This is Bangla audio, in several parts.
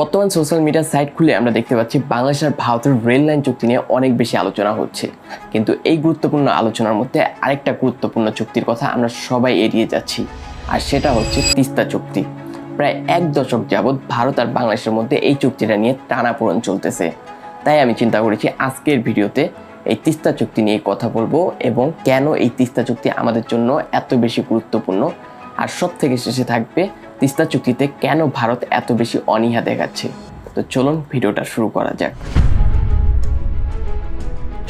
বর্তমান সোশ্যাল মিডিয়া সাইট খুলে আমরা দেখতে পাচ্ছি বাংলাদেশ আর ভারতের রেল লাইন চুক্তি নিয়ে অনেক বেশি আলোচনা হচ্ছে। কিন্তু এই গুরুত্বপূর্ণ আলোচনার মধ্যে আরেকটা গুরুত্বপূর্ণ চুক্তির কথা আমরা সবাই এড়িয়ে যাচ্ছি, আর সেটা হচ্ছে তিস্তা চুক্তি। প্রায় এক দশক যাবৎ ভারত আর বাংলাদেশের মধ্যে এই চুক্তিটা নিয়ে টানাপোড়ন চলতেছে। তাই আমি চিন্তা করেছি আজকের ভিডিওতে এই তিস্তা চুক্তি নিয়ে কথা বলব এবং কেন এই তিস্তা চুক্তি আমাদের জন্য এত বেশি গুরুত্বপূর্ণ, আর সব থেকে শেষে থাকবে তিস্তা চুক্তিতে কেন ভারত এত বেশি অনীহা দেখাচ্ছে? তো চলুন ভিডিওটা শুরু করা যাক।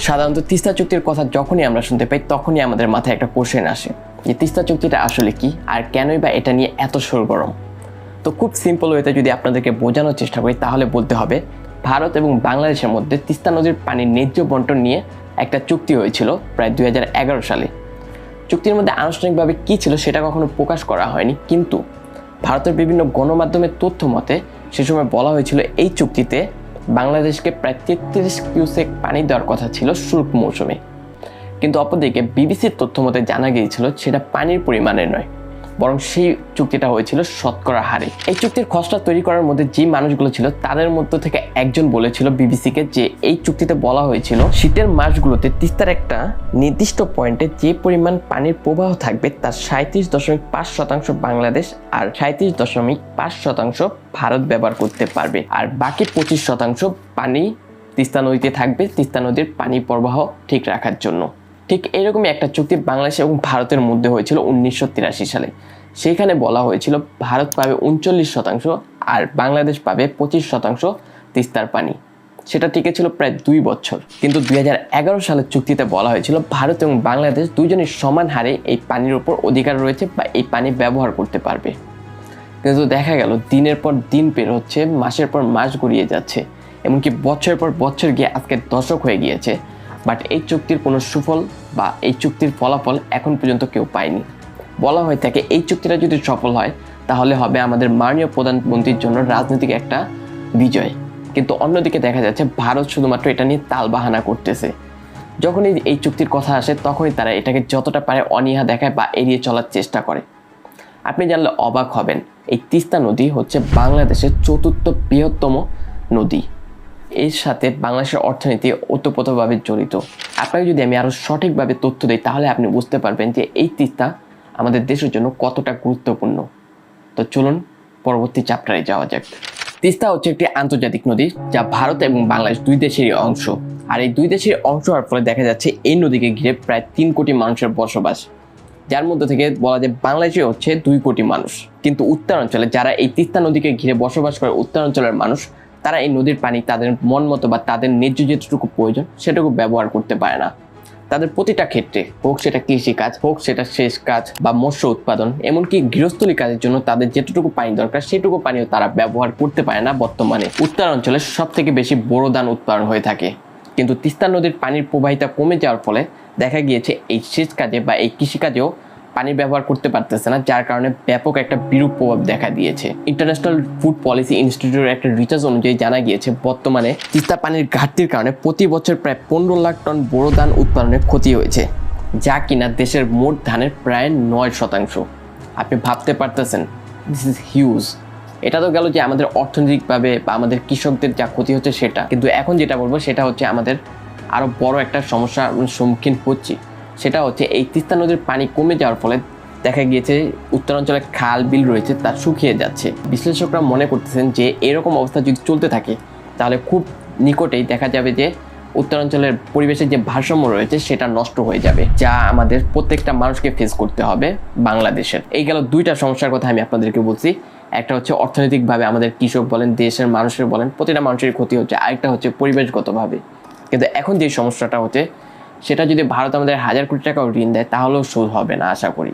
সাধারণত তিস্তা চুক্তির কথা যখনই আমরা শুনতে পাই, তখনই আমাদের মাথায় একটা কোশ্চেন আসে যে তিস্তা চুক্তিটা আসলে কি আর কেনই বা এটা নিয়ে এত সরগরম তো খুব সিম্পল ওয়েতে যদি আপনাদেরকে বোঝানোর চেষ্টা করি, তাহলে বলতে হবে ভারত এবং বাংলাদেশের মধ্যে তিস্তা নদীর পানির ন্যায্য বন্টন নিয়ে একটা চুক্তি হয়েছিল প্রায় দুই হাজার এগারো সালে। চুক্তির মধ্যে আনুষ্ঠানিকভাবে কী ছিল সেটা কখনো প্রকাশ করা হয়নি, কিন্তু ভারতের বিভিন্ন গণমাধ্যমের তথ্য মতে, সে সময় বলা হয়েছিল এই চুক্তিতে বাংলাদেশকে প্রায় তেত্রিশ কিউসেক পানি দেওয়ার কথা ছিল শুল্ক মৌসুমে। কিন্তু অপরদিকে বিবিসির তথ্য মতে জানা গিয়েছিল সেটা পানির পরিমাণে নয়। বরং সেই চুক্তিটা হয়েছিল শতকরা হারে। এই চুক্তির খসড়া তৈরি করার মধ্যে যে মানুষগুলো ছিল, তাদের মধ্য থেকে একজন বলেছিল বিবিসিকে যে এই চুক্তিতে বলা হয়েছিল, শীতের মাসগুলোতে তিস্তার একটা নির্দিষ্ট পয়েন্টে যে পরিমাণ পানির প্রবাহ থাকবে, তার সাঁত্রিশ দশমিক পাঁচ শতাংশ বাংলাদেশ আর সাঁত্রিশ দশমিক পাঁচ শতাংশ ভারত ব্যবহার করতে পারবে। আর বাকি পঁচিশ শতাংশ পানি তিস্তা নদীতে থাকবে, তিস্তা নদীর পানি প্রবাহ ঠিক রাখার জন্য। ঠিক এরকমই একটা চুক্তি বাংলাদেশ এবং ভারতের মধ্যে হয়েছিল উনিশশো তিরাশি সালে। সেখানে বলা হয়েছিল, ভারত পাবে উনচল্লিশ শতাংশ আর বাংলাদেশ পাবে পঁচিশ শতাংশ তিস্তার পানি। সেটা টিকে ছিল প্রায় দুই বছর। কিন্তু দুই হাজার এগারো সালের চুক্তিতে বলা হয়েছিল, ভারত এবং বাংলাদেশ দুজনই সমান হারে এই পানির উপর অধিকার রয়েছে বা এই পানি ব্যবহার করতে পারবে। কিন্তু দেখা গেল, দিনের পর দিন পের হচ্ছে, মাসের পর মাস গড়িয়ে যাচ্ছে। এমনকি বছরের পর বছর গিয়ে আজকে দশক হয়ে গিয়েছে। বাট এই চুক্তির কোনো সুফল বা এই চুক্তির ফলাফল এখন পর্যন্ত কেউ পায়নি। বলা হয়ে থাকে, এই চুক্তিটা যদি সফল হয়, তাহলে হবে আমাদের মাননীয় প্রধানমন্ত্রীর জন্য রাজনৈতিক একটা বিজয়। কিন্তু অন্যদিকে দেখা যাচ্ছে, ভারত শুধুমাত্র এটা নিয়ে তালবাহানা করতেছে। যখনই এই চুক্তির কথা আসে, তখনই তারা এটাকে যতটা পারে অনীহা দেখায় বা এড়িয়ে চলার চেষ্টা করে। আপনি জানলে অবাক হবেন, এই তিস্তা নদী হচ্ছে বাংলাদেশের চতুর্থ বৃহত্তম নদী। এর সাথে বাংলাদেশের অর্থনীতি ওতপ্রোতভাবে জড়িত। আপনাকে যদি আমি আরও সঠিকভাবে তথ্য দিই, তাহলে আপনি বুঝতে পারবেন যে এই তিস্তা আমাদের দেশের জন্য কতটা গুরুত্বপূর্ণ। তো চলুন পরবর্তী চ্যাপ্টারে যাওয়া যাক। তিস্তা হচ্ছে একটি আন্তর্জাতিক নদী, যা ভারত এবং বাংলাদেশ দুই দেশেরই অংশ। আর এই দুই দেশের অংশ হওয়ার ফলে দেখা যাচ্ছে এই নদীকে ঘিরে প্রায় তিন কোটি মানুষের বসবাস। যার মধ্যে থেকে বলা যায় বাংলাদেশে হচ্ছে দুই কোটি মানুষ। কিন্তু উত্তরাঞ্চলে যারা এই তিস্তা নদীকে ঘিরে বসবাস করে, উত্তরাঞ্চলের মানুষ তারা এই নদীর পানি তাদের মন মতো বা তাদের ন্যায্য যেটুকু প্রয়োজন, সেটুকু ব্যবহার করতে পারে না। তাদের প্রতিটা ক্ষেত্রে, হোক সেটা কৃষি কাজ, হোক সেটা শেষ কাজ বা মৎস্য উৎপাদন, এমনকি গৃহস্থলী কাজের জন্য তাদের যেটুকু পানি দরকার, সেটুকু পানিও তারা ব্যবহার করতে পারে না বর্তমানে। উত্তরাঞ্চলে সব থেকে বেশি বড় ধান উৎপাদন হয়ে থাকে। কিন্তু তিস্তা নদীর পানির প্রবাহিতা কমে যাওয়ার ফলে দেখা গিয়েছে এই সেচ কাজে বা এই কৃষিকাজেও পানি ব্যবহার করতে পারতেছে না, যার কারণে ব্যাপক একটা বিরূপ প্রভাব দেখা দিয়েছে। ইন্টারন্যাশনাল ফুড পলিসি ইনস্টিটিউটের একটা রিসার্চ অনুযায়ী জানা গিয়েছে, বর্তমানে তিস্তা পানির ঘাটতির কারণে প্রতি বছর প্রায় পনেরো লাখ টন বড় ধান উৎপাদনের ক্ষতি হয়েছে, যা কিনা দেশের মোট ধানের প্রায় নয় শতাংশ। আপনি ভাবতে পারতেছেন দিস ইজ হিউজ এটা তো গেল যে আমাদের অর্থনৈতিকভাবে বা আমাদের কৃষকদের যা ক্ষতি হচ্ছে সেটা। কিন্তু এখন যেটা বলব সেটা হচ্ছে আমাদের আরও বড় একটা সমস্যার সম্মুখীন হচ্ছি। সেটা হচ্ছে এই তিস্তা নদীর পানি কমে যাওয়ার ফলে দেখা গিয়েছে উত্তরাঞ্চলে খাল বিল রয়েছে, তা শুকিয়ে যাচ্ছে। বিশ্লেষকরা মনে করতেছেন যে এরকম অবস্থা যদি চলতে থাকে, তাহলে খুব নিকটেই দেখা যাবে যে উত্তরাঞ্চলের পরিবেশের যে ভারসাম্য রয়েছে, সেটা নষ্ট হয়ে যাবে, যা আমাদের প্রত্যেকটা মানুষকে ফেস করতে হবে বাংলাদেশের। এই গেল দুইটা সমস্যার কথা আমি আপনাদেরকে বলছি। একটা হচ্ছে অর্থনৈতিকভাবে আমাদের কৃষক বলেন, দেশের মানুষের বলেন, প্রতিটা মানুষের ক্ষতি হচ্ছে, আরেকটা হচ্ছে পরিবেশগতভাবে। কিন্তু এখন যে সমস্যাটা হচ্ছে সেটা যদি ভারত আমাদের হাজার কোটি টাকাও ঋণ দেয়, তাহলেও শোধ হবে না, আশা করি।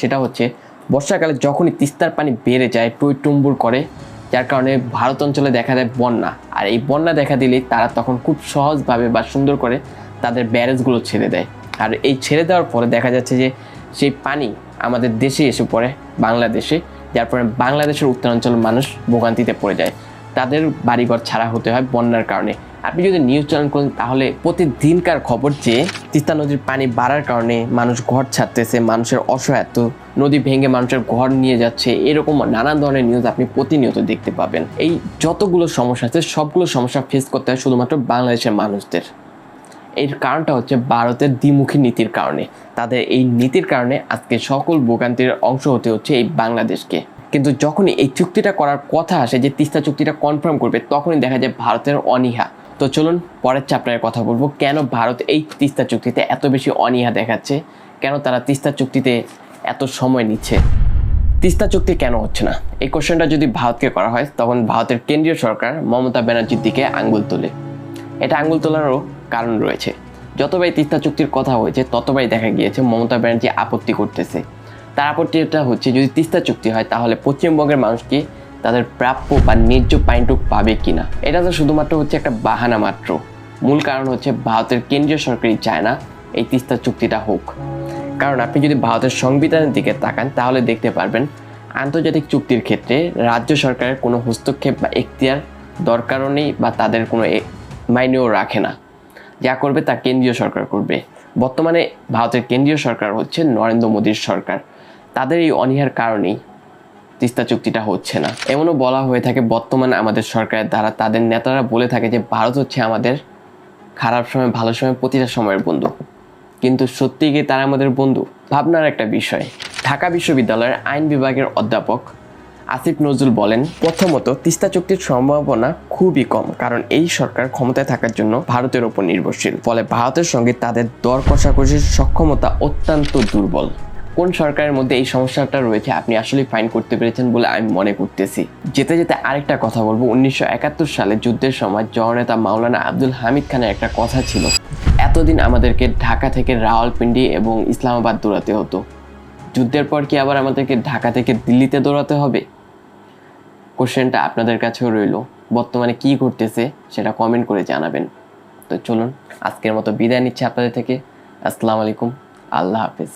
সেটা হচ্ছে, বর্ষাকালে যখনই তিস্তার পানি বেড়ে যায়, টুই টুম্বুর করে, যার কারণে ভারত অঞ্চলে দেখা দেয় বন্যা। আর এই বন্যা দেখা দিলেই তারা তখন খুব সহজভাবে বা সুন্দর করে তাদের ব্যারেজগুলো ছেড়ে দেয়। আর এই ছেড়ে দেওয়ার পরে দেখা যাচ্ছে যে, সেই পানি আমাদের দেশে এসে পড়ে, বাংলাদেশে, যার ফলে বাংলাদেশের উত্তরাঞ্চলের মানুষ ভোগান্তিতে পড়ে যায়। তাদের বাড়িঘর ছাড়া হতে হয় বন্যার কারণে। আপনি যদি নিউজ চ্যানেল করেন তাহলে প্রতিদিনকার খবর যে তিস্তা নদীর পানি বাড়ার কারণে মানুষ ঘর ছাড়তেছে, মানুষের অসহায়ত্ব, নদী ভেঙে মানুষের ঘর নিয়ে যাচ্ছে, এরকম নানান ধরনের নিউজ আপনি প্রতিনিয়ত দেখতে পাবেন। এই যতগুলো সমস্যা আছে, সবগুলো সমস্যা ফেস করতে হয় শুধুমাত্র বাংলাদেশের মানুষদের। এর কারণটা হচ্ছে ভারতের দ্বিমুখী নীতির কারণে। তাদের এই নীতির কারণে আজকে সকল ভোগান্তির অংশ হতে হচ্ছে এই বাংলাদেশকে। কিন্তু যখনই এই চুক্তিটা করার কথা আসে, যে তিস্তা চুক্তিটা কনফার্ম করবে, তখনই দেখা যায় ভারতের অনীহা। তো চলুন পরের চ্যাপ্টারে কথা বলব। কেন ভারত এই তিস্তা চুক্তিতে এত বেশি অনীহা দেখাচ্ছে? কেন তারা তিস্তা চুক্তিতে এত সময় নিচ্ছে? তিস্তা চুক্তি কেন হচ্ছে না? এই কোশ্চেনটা যদি ভারতকে করা হয়, তখন ভারতের কেন্দ্রীয় সরকার মমতা ব্যানার্জির দিকে আঙ্গুল তোলে। এটা আঙ্গুল তোলারও কারণ রয়েছে। যতবারই তিস্তা চুক্তির কথা হয়েছে, ততবারই দেখা গিয়েছে মমতা ব্যানার্জি আপত্তি করতেছে। তার আপত্তিটা হচ্ছে, যদি তিস্তা চুক্তি হয়, তাহলে পশ্চিমবঙ্গের মানুষ কি তাদের প্রাপ্য বা ন্যায্য পাইনটুক পাবে কিনা। এটা তো শুধুমাত্র হচ্ছে একটা বাহানা মাত্র। মূল কারণ হচ্ছে ভারতের কেন্দ্রীয় সরকারই চায় না এই তিস্তা চুক্তিটা হোক। কারণ আপনি যদি ভারতের সংবিধানের দিকে তাকান, তাহলে দেখতে পারবেন আন্তর্জাতিক চুক্তির ক্ষেত্রে রাজ্য সরকারের কোনো হস্তক্ষেপ বা এখতিয়ার দরকারও নেই বা তাদের কোনো মাইনেও রাখে না। যা করবে তা কেন্দ্রীয় সরকার করবে। বর্তমানে ভারতের কেন্দ্রীয় সরকার হচ্ছে নরেন্দ্র মোদীর সরকার। তাদের এই অনীহার কারণেই তিস্তা চুক্তিটা হচ্ছে না। এমনও বলা হয়ে থাকে, বর্তমানে আমাদের সরকারের দ্বারা তাদের নেতারা বলে থাকে যে, ভারত হচ্ছে আমাদের খারাপ সময়, ভালো সময় প্রতিটা সময়ের বন্ধু। কিন্তু সত্যি কি তারা আমাদের বন্ধু? ভাবনার একটা বিষয়। ঢাকা বিশ্ববিদ্যালয়ের আইন বিভাগের অধ্যাপক আসিফ নজরুল বলেন, প্রথমত তিস্তা চুক্তির সম্ভাবনা খুবই কম, কারণ এই সরকার ক্ষমতায় থাকার জন্য ভারতের ওপর নির্ভরশীল। ফলে ভারতের সঙ্গে তাদের দর কষাকষির সক্ষমতা অত্যন্ত দুর্বল। কোন সরকারের মধ্যে এই সমস্যাটা রয়েছে আপনি আসলে ফাইন করতে পেরেছেন বলে আমি মনে করতেছি। যেতে যেতে আরেকটা কথা বলব, উনিশশো একাত্তর সালে যুদ্ধের সময় জননেতা মাওলানা আব্দুল হামিদ খানের একটা কথা ছিল, এতদিন আমাদেরকে ঢাকা থেকে রাওয়ালপিন্ডি এবং ইসলামাবাদ দৌড়াতে হতো। যুদ্ধের পর কি আবার আমাদেরকে ঢাকা থেকে দিল্লিতে দৌড়াতে হবে? কোশ্চেনটা আপনাদের কাছেও রইল, বর্তমানে কি ঘটতেছে সেটা কমেন্ট করে জানাবেন। তো চলুন, আজকের মতো বিদায় নিচ্ছে আপনাদের থেকে, আসসালামু আলাইকুম, আল্লাহ হাফিজ।